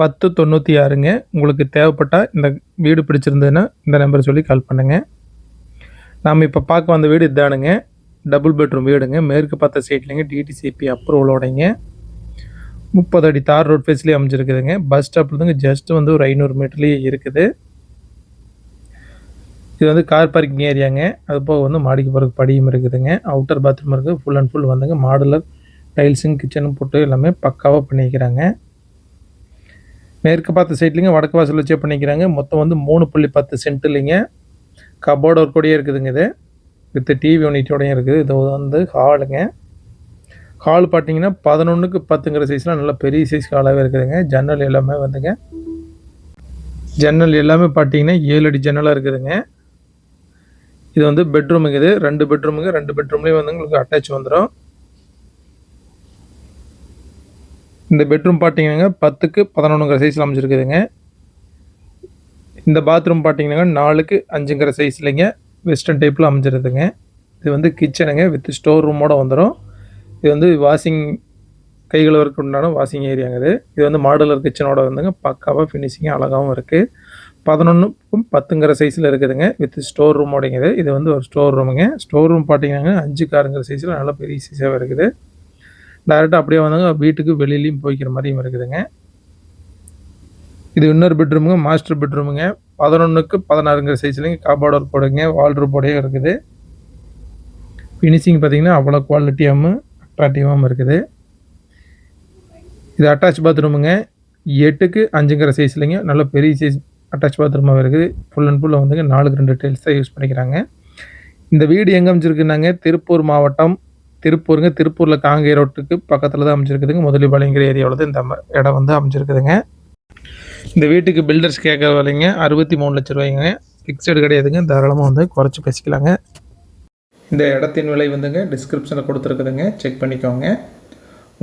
பத்து தொண்ணூற்றி ஆறுங்க. உங்களுக்கு தேவைப்பட்டால் இந்த வீடு பிடிச்சிருந்ததுன்னா இந்த நம்பர் சொல்லி கால் பண்ணுங்கள் நாம் இப்போ பார்க்க வந்த வீடு இதானுங்க. டபுள் பெட்ரூம் வீடுங்க. மேற்கு பார்த்த சைட்லேங்க டிடிசிபி அப்ரூவலோடைங்க. முப்பது அடி தார் ரோட் ஃபேஸ்லேயே அமைஞ்சிருக்குதுங்க. பஸ் ஸ்டாப்லேருந்து ஜஸ்ட் வந்து ஒரு ஐநூறு மீட்டர்லேயே இருக்குது. இது வந்து கார் பார்க்கிங் ஏரியாங்க அது போக வந்து மாடிக்கு போகிற படியும் இருக்குதுங்க. அவுட்டர் பாத்ரூம் இருக்குது ஃபுல் அண்ட் ஃபுல் வந்துங்க. மாடுலர் டைல்ஸும் கிச்சனும் போட்டு எல்லாமே பக்காவாக பண்ணிக்கிறாங்க. மேற்கு பார்த்த சைட்லேங்க வடக்கு வாசல் வச்சே பண்ணிக்கிறாங்க. மொத்தம் வந்து மூணு புள்ளி பத்து சென்ட்டுலிங்க கபோர்டு ஒர்க் கூடயே இருக்குதுங்க இது. வித் டிவி யூனிட்டோடையும் இருக்குது. இது வந்து ஹாலுங்க ஹால் பார்த்தீங்கன்னா பதினொன்றுக்கு பத்துங்கிற சைஸ்லாம் நல்ல பெரிய சைஸ் ஹாலாகவே இருக்குதுங்க. ஜன்னல் எல்லாமே வந்துங்க. ஜன்னல் எல்லாமே பார்த்தீங்கன்னா ஏழு அடி ஜன்னலாக இருக்குதுங்க. இது வந்து பெட்ரூமுங்க இது. ரெண்டு பெட்ரூமுங்க ரெண்டு பெட்ரூம்லேயும் வந்து உங்களுக்கு அட்டாச் வந்துடும் இந்த பெட்ரூம் பார்த்தீங்கன்னா பத்துக்கு பதினொன்றுங்கிற சைஸில் அமைஞ்சிருக்குதுங்க. இந்த பாத்ரூம் பார்த்தீங்கன்னா நாலுக்கு அஞ்சுங்கிற சைஸ்லைங்க வெஸ்டர்ன் டைப்பில் அமைஞ்சிருதுங்க. இது வந்து கிச்சனுங்க வித் ஸ்டோர் ரூமோடு வந்துடும் இது வந்து வாஷிங் கைகள் வரைக்கும் உண்டான வாஷிங் ஏரியாங்க இது. இது வந்து மாடுலர் கிச்சனோட வந்துங்க பக்காவாக ஃபினிஷிங்காக அழகாகவும் இருக்குது பதினொன்றுக்கும் பத்துங்கிற சைஸில் இருக்குதுங்க வித் ஸ்டோர் ரூமோடைங்கிறது இது. வந்து ஒரு ஸ்டோர் ரூமுங்க ஸ்டோர் ரூம் பார்த்தீங்கன்னா அஞ்சு காருங்கிற சைஸில் நல்லா பெரிய சைஸாக இருக்குது. டேரெக்டாக அப்படியே வந்தாங்க. வீட்டுக்கு வெளியிலையும் போய்க்கிற மாதிரியும் இருக்குதுங்க. இது இன்னொரு பெட்ரூமுங்க மாஸ்டர் பெட்ரூமுங்க பதினொன்றுக்கு பதினாறுங்கிற சைஸ்லேயும் காபாடு ஒர்க் போடுங்க. வால்ட்ரு போடையும் இருக்குது. ஃபினிஷிங் பார்த்தீங்கன்னா அவ்வளோ குவாலிட்டியாகவும் அட்ராக்டிவாகவும் இருக்குது. இது அட்டாச் பாத்ரூமுங்க எட்டுக்கு அஞ்சுங்கிற சைஸ்லைங்க நல்ல பெரிய சைஸ் அட்டாச் பாத்ரூமாக இருக்குது. ஃபுல் அண்ட் ஃபுல்லாக வந்துங்க. நாலுக்கு ரெண்டு டைல்ஸ் தான் யூஸ் பண்ணிக்கிறாங்க. இந்த வீடு எங்கே அமைச்சிருக்குனாங்க திருப்பூர் மாவட்டம் திருப்பூருங்க. திருப்பூரில் காங்கை ரோட்டுக்கு பக்கத்தில் தான் அமைச்சிருக்குதுங்க முதலிபாளையங்கிற ஏரியாவில் தான் இந்த இடம் வந்து அமைச்சிருக்குதுங்க இந்த வீட்டுக்கு பில்டர்ஸ் கேட்குற விலைங்க அறுபத்தி மூணு லட்ச ரூபாய்ங்க. ஃபிக்ஸடு கிடையாதுங்க. தாராளமாக வந்து குறைச்சி பேசிக்கலாங்க. இந்த இடத்தின் விலை வந்துங்க டிஸ்கிரிப்ஷனில் கொடுத்துருக்குதுங்க. செக் பண்ணிக்கோங்க.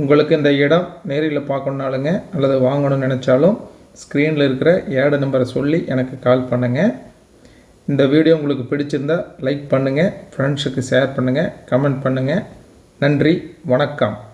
உங்களுக்கு இந்த இடம் நேரில் பார்க்கணுனாலுங்க அல்லது வாங்கணும்னு நினச்சாலும் ஸ்க்ரீனில் இருக்கிற ஏடு நம்பரை சொல்லி எனக்கு கால் பண்ணுங்கள் இந்த வீடியோ உங்களுக்கு பிடிச்சிருந்தா லைக் பண்ணுங்கள் ஃப்ரெண்ட்ஸுக்கு ஷேர் பண்ணுங்கள் கமெண்ட் பண்ணுங்கள் நன்றி வணக்கம்.